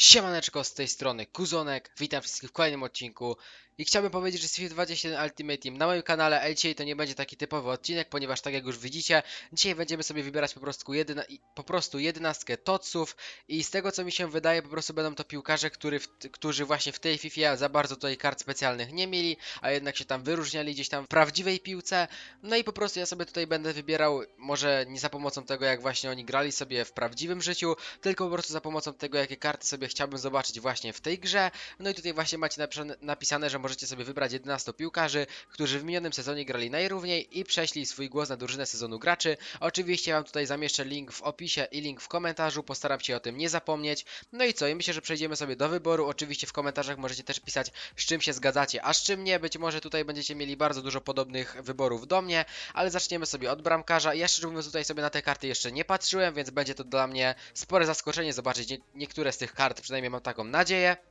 Siemaneczko z tej strony Kuzonek, witam wszystkich w kolejnym odcinku i chciałbym powiedzieć, że jest FIFA 21 Ultimate Team na moim kanale, ale dzisiaj to nie będzie taki typowy odcinek, ponieważ tak jak już widzicie, dzisiaj będziemy sobie wybierać po prostu, jedyna, po prostu jedenastkę TOTSów i z tego co mi się wydaje, po prostu będą to piłkarze, który którzy właśnie w tej FIFA za bardzo tutaj kart specjalnych nie mieli, a jednak się tam wyróżniali gdzieś tam w prawdziwej piłce, no i po prostu ja sobie tutaj będę wybierał, może nie za pomocą tego jak właśnie oni grali sobie w prawdziwym życiu, tylko po prostu za pomocą tego, jakie karty sobie chciałbym zobaczyć właśnie w tej grze. No i tutaj właśnie macie napisane, że możecie sobie wybrać 11 piłkarzy, którzy w minionym sezonie grali najrówniej i prześlij swój głos na drużynę sezonu graczy. Oczywiście Wam tutaj zamieszczę link w opisie i link w komentarzu, postaram się o tym nie zapomnieć. No i co, i myślę, że przejdziemy sobie do wyboru. Oczywiście w komentarzach możecie też pisać, z czym się zgadzacie, a z czym nie. Być może tutaj będziecie mieli bardzo dużo podobnych wyborów do mnie, ale zaczniemy sobie od bramkarza. Ja szczerze mówiąc tutaj sobie na te karty jeszcze nie patrzyłem, więc będzie to dla mnie spore zaskoczenie zobaczyć nie, niektóre z tych kart, przynajmniej mam taką nadzieję.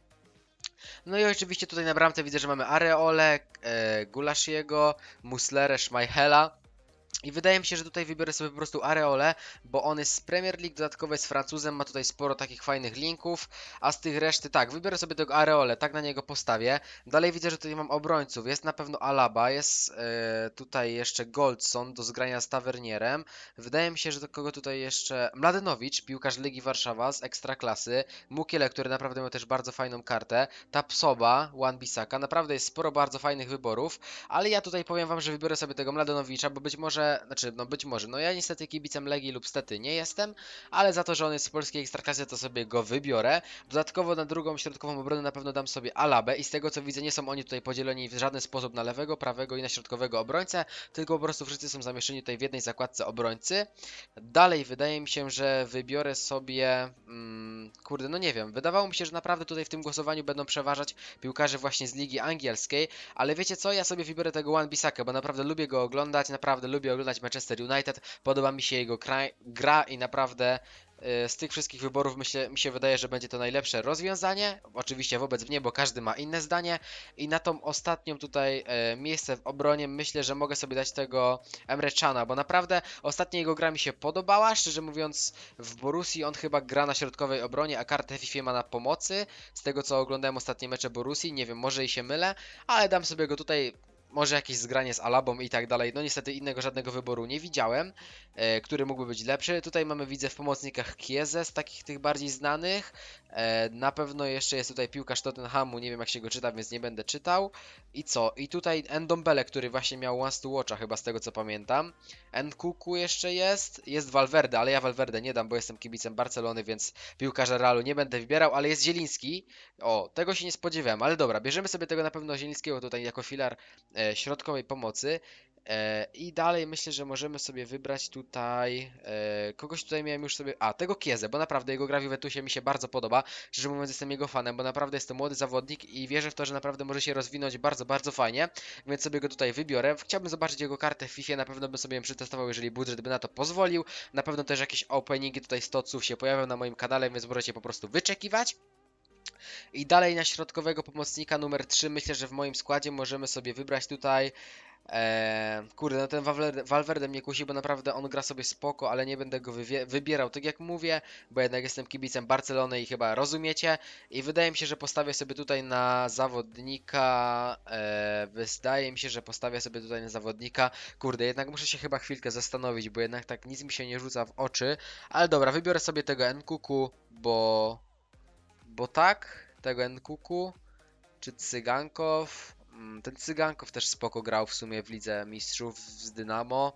No i oczywiście tutaj na bramce widzę, że mamy Areole, e, Gulashiego, Muslerę, Schmeichela. I wydaje mi się, że tutaj wybiorę sobie po prostu Areole, bo on jest z Premier League, dodatkowo jest Francuzem, ma tutaj sporo takich fajnych linków, a z tych reszty tak, wybiorę sobie tego Areole, tak na niego postawię. Dalej widzę, że tutaj mam obrońców, jest na pewno Alaba, jest e, tutaj jeszcze Goldson do zgrania z Tavernierem. Wydaje mi się, że do kogo tutaj jeszcze... Mladenowicz, piłkarz Legii Warszawa z Ekstraklasy, Mukiele, który naprawdę ma też bardzo fajną kartę, Tapsoba, Wan-Bissaka, naprawdę jest sporo bardzo fajnych wyborów, ale ja tutaj powiem wam, że wybiorę sobie tego Mladenowicza, bo być może, znaczy no być może, no ja niestety kibicem Legii lub stety nie jestem, ale za to, że on jest z polskiej ekstraklasy, to sobie go wybiorę. Dodatkowo na drugą środkową obronę na pewno dam sobie Alabę i z tego co widzę nie są oni tutaj podzieleni w żaden sposób na lewego, prawego i na środkowego obrońcę, tylko po prostu wszyscy są zamieszczeni tutaj w jednej zakładce obrońcy. Dalej wydaje mi się, że wybiorę sobie, mm, kurde, no nie wiem, wydawało mi się, że naprawdę tutaj w tym głosowaniu będą przeważać piłkarze właśnie z ligi angielskiej, ale wiecie co, ja sobie wybiorę tego Wan Bissaka, bo naprawdę lubię go oglądać, naprawdę lubię oglądać Manchester United, podoba mi się jego gra i naprawdę e, z tych wszystkich wyborów myślę, mi się wydaje, że będzie to najlepsze rozwiązanie. Oczywiście wobec mnie, bo każdy ma inne zdanie. I na tą ostatnią tutaj e, miejsce w obronie myślę, że mogę sobie dać tego Emre Cana, bo naprawdę ostatnia jego gra mi się podobała. Szczerze mówiąc, w Borussii on chyba gra na środkowej obronie, a kartę FIFA ma na pomocy. Z tego co oglądałem ostatnie mecze Borussii, nie wiem, może i się mylę, ale dam sobie go tutaj może jakieś zgranie z Alabą i tak dalej. No niestety innego żadnego wyboru nie widziałem, e, który mógłby być lepszy. Tutaj mamy, widzę w pomocnikach Kieze z takich tych bardziej znanych. E, na pewno jeszcze jest tutaj piłkarz Tottenhamu, nie wiem jak się go czyta, więc nie będę czytał. I co? I tutaj Endombele, który właśnie miał Once to Watcha chyba z tego co pamiętam. Nkuku jeszcze jest. Jest Valverde, ale ja Valverde nie dam, bo jestem kibicem Barcelony, więc piłkarza Realu nie będę wybierał, ale jest Zieliński. O, tego się nie spodziewałem, ale dobra, bierzemy sobie tego na pewno Zielińskiego tutaj jako filar e, środkowej pomocy. E, I dalej myślę, że możemy sobie wybrać tutaj. E, kogoś tutaj miałem już sobie. A, tego Kiezę, bo naprawdę jego gra w Juventusie mi się bardzo podoba. Szczerze mówiąc, jestem jego fanem, bo naprawdę jest to młody zawodnik i wierzę w to, że naprawdę może się rozwinąć bardzo, bardzo fajnie. Więc sobie go tutaj wybiorę. Chciałbym zobaczyć jego kartę w FIFA, na pewno bym sobie ją przetestował, jeżeli budżet by na to pozwolił. Na pewno też jakieś openingi tutaj z toców się pojawią na moim kanale, więc możecie po prostu wyczekiwać. I dalej na środkowego pomocnika numer 3 myślę, że w moim składzie możemy sobie wybrać tutaj Eee, kurde, no ten Valverde, mnie kusi, bo naprawdę on gra sobie spoko, ale nie będę go wybierał, tak jak mówię, bo jednak jestem kibicem Barcelony i chyba rozumiecie. I wydaje mi się, że postawię sobie tutaj na zawodnika. Eee, wydaje mi się, że postawię sobie tutaj na zawodnika. Kurde, jednak muszę się chyba chwilkę zastanowić, bo jednak tak nic mi się nie rzuca w oczy. Ale dobra, wybiorę sobie tego Nkuku, bo. Bo tak, tego Nkuku. Czy Cygankow? Mm, Ten Cygankow też spoko grał w sumie w Lidze Mistrzów z Dynamo.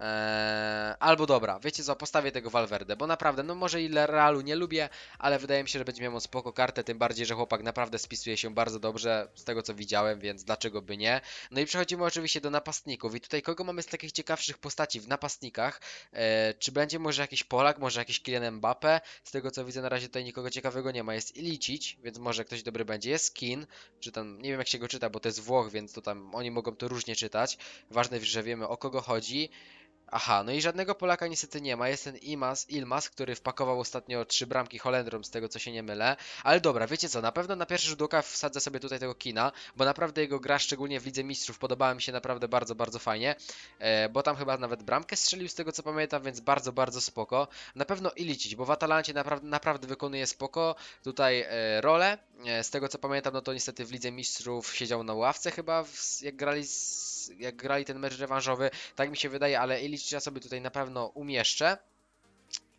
Eee, albo dobra, wiecie co, postawię tego Valverde, bo naprawdę, no może ile Realu nie lubię, ale wydaje mi się, że będzie miał spoko kartę, tym bardziej, że chłopak naprawdę spisuje się bardzo dobrze z tego co widziałem, więc dlaczego by nie. No i przechodzimy oczywiście do napastników i tutaj kogo mamy z takich ciekawszych postaci w napastnikach? Eee, czy będzie może jakiś Polak, może jakiś Kylian Mbappe? Z tego co widzę na razie tutaj nikogo ciekawego nie ma, jest Ilicic, więc może ktoś dobry będzie, jest Kin, czy tam, nie wiem jak się go czyta, bo to jest Włoch, więc to tam oni mogą to różnie czytać. Ważne, że wiemy o kogo chodzi. Aha, no i żadnego Polaka niestety nie ma. Jest ten Imas, Ilmas, który wpakował ostatnio trzy bramki Holendrom, z tego co się nie mylę. Ale dobra, wiecie co, na pewno na pierwszy rzut oka wsadzę sobie tutaj tego kina, bo naprawdę jego gra, szczególnie w Lidze Mistrzów, podobała mi się naprawdę bardzo, bardzo fajnie. E, bo tam chyba nawet bramkę strzelił z tego co pamiętam, więc bardzo, bardzo spoko. Na pewno Ilicic, bo w Atalancie naprawdę, naprawdę wykonuje spoko tutaj e, rolę. E, z tego co pamiętam, no to niestety w Lidze Mistrzów siedział na ławce chyba, jak grali jak grali ten mecz rewanżowy, tak mi się wydaje, ale Ilicicia sobie tutaj na pewno umieszczę.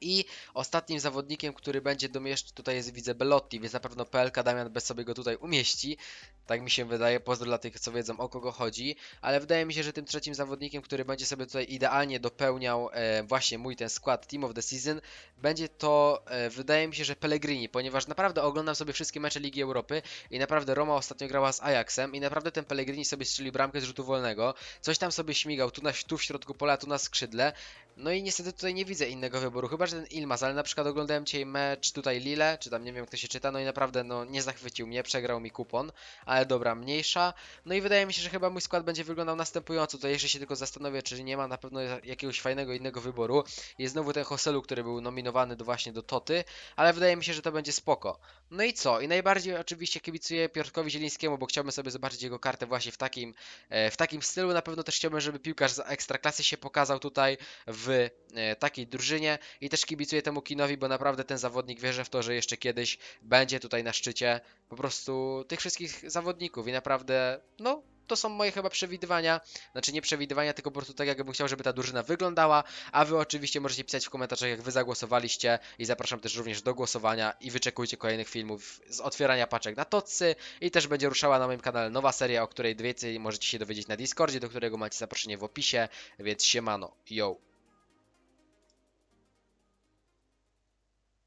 I ostatnim zawodnikiem, który będzie domieszczał, tutaj jest widzę Belotti, więc na pewno PLK Damian bez sobie go tutaj umieści. Tak mi się wydaje, pozdro dla tych, co wiedzą o kogo chodzi. Ale wydaje mi się, że tym trzecim zawodnikiem, który będzie sobie tutaj idealnie dopełniał e, właśnie mój ten skład Team of the Season, będzie to, e, wydaje mi się, że Pellegrini, ponieważ naprawdę oglądam sobie wszystkie mecze Ligi Europy i naprawdę Roma ostatnio grała z Ajaxem i naprawdę ten Pellegrini sobie strzelił bramkę z rzutu wolnego. Coś tam sobie śmigał, tu, na, tu w środku pola, tu na skrzydle. No i niestety tutaj nie widzę innego wyboru, chyba że ten Ilmaz, ale na przykład oglądałem dzisiaj mecz tutaj Lille, czy tam nie wiem jak to się czyta, no i naprawdę no nie zachwycił mnie, przegrał mi kupon, ale dobra, mniejsza. No i wydaje mi się, że chyba mój skład będzie wyglądał następująco, to jeszcze się tylko zastanowię, czy nie ma na pewno jakiegoś fajnego innego wyboru. Jest znowu ten Hoselu, który był nominowany do właśnie do Toty, ale wydaje mi się, że to będzie spoko. No i co? I najbardziej oczywiście kibicuję Piotrkowi Zielińskiemu, bo chciałbym sobie zobaczyć jego kartę właśnie w takim, e, w takim stylu. Na pewno też chciałbym, żeby piłkarz z Ekstraklasy się pokazał tutaj w e, takiej drużynie i też kibicuję temu kinowi, bo naprawdę ten zawodnik wierzę w to, że jeszcze kiedyś będzie tutaj na szczycie po prostu tych wszystkich zawodników i naprawdę, no, to są moje chyba przewidywania, znaczy nie przewidywania, tylko po prostu tak jakbym chciał, żeby ta drużyna wyglądała, a wy oczywiście możecie pisać w komentarzach, jak wy zagłosowaliście. I zapraszam też również do głosowania. I wyczekujcie kolejnych filmów z otwierania paczek na Tocy i też będzie ruszała na moim kanale nowa seria, o której więcej możecie się dowiedzieć na Discordzie, do którego macie zaproszenie w opisie, więc siemano, yo!